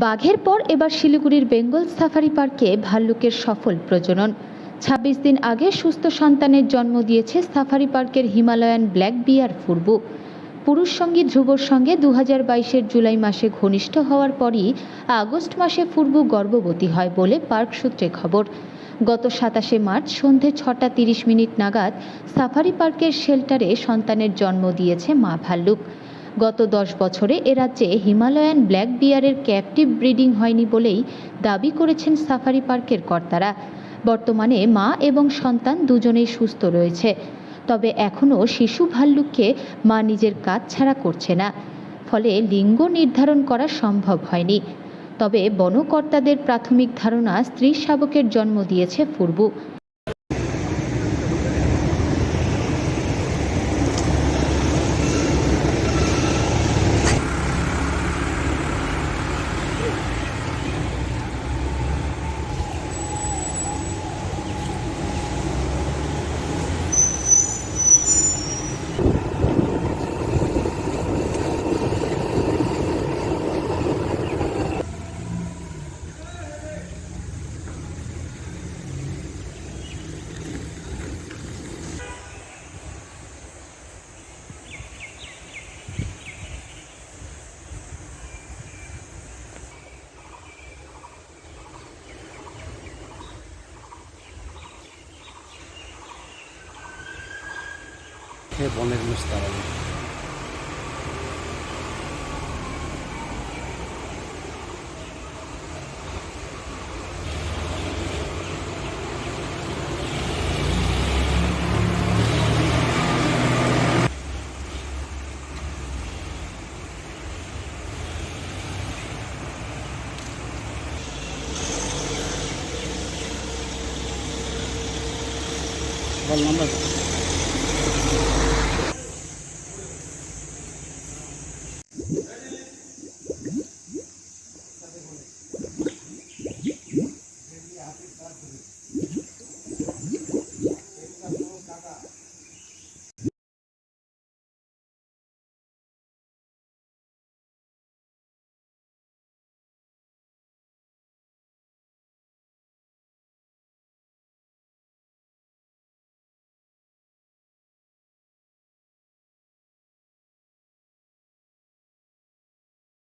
বাঘের পর এবার শিলিগুড়ির বেঙ্গল সাফারি পার্কে ভাল্লুকের সফল প্রজনন। ছাব্বিশ দিন আগে সুস্থ সন্তানের জন্ম দিয়েছে সাফারি পার্কের হিমালয়ান ব্ল্যাক বিয়ার ফুরবু পুরুষ সঙ্গী ধ্রুবর সঙ্গে দু হাজার জুলাই মাসে ঘনিষ্ঠ হওয়ার পরই আগস্ট মাসে ফুরবু গর্ভবতী হয় বলে পার্ক সূত্রে খবর। গত সাতাশে মার্চ সন্ধে ছটা তিরিশ মিনিট নাগাদ সাফারি পার্কের শেল্টারে সন্তানের জন্ম দিয়েছে মা ভাল্লুক। গত দশ বছরে এ রাজ্যে হিমালয়ান ব্ল্যাক বিয়ারের ক্যাপটিভ ব্রিডিং হয়নি বলেই দাবি করেছেন সাফারি পার্কের কর্তারা। বর্তমানে মা এবং সন্তান দুজনেই সুস্থ রয়েছে। তবে এখনও শিশু ভাল্লুককে মা নিজের কাজ ছাড়া করছে না। ফলে লিঙ্গ নির্ধারণ করা সম্ভব হয়নি। তবে বনকর্তাদের প্রাথমিক ধারণা স্ত্রী শাবকের জন্ম দিয়েছে ফুরবু hep onaylamışlar onu. Vallahi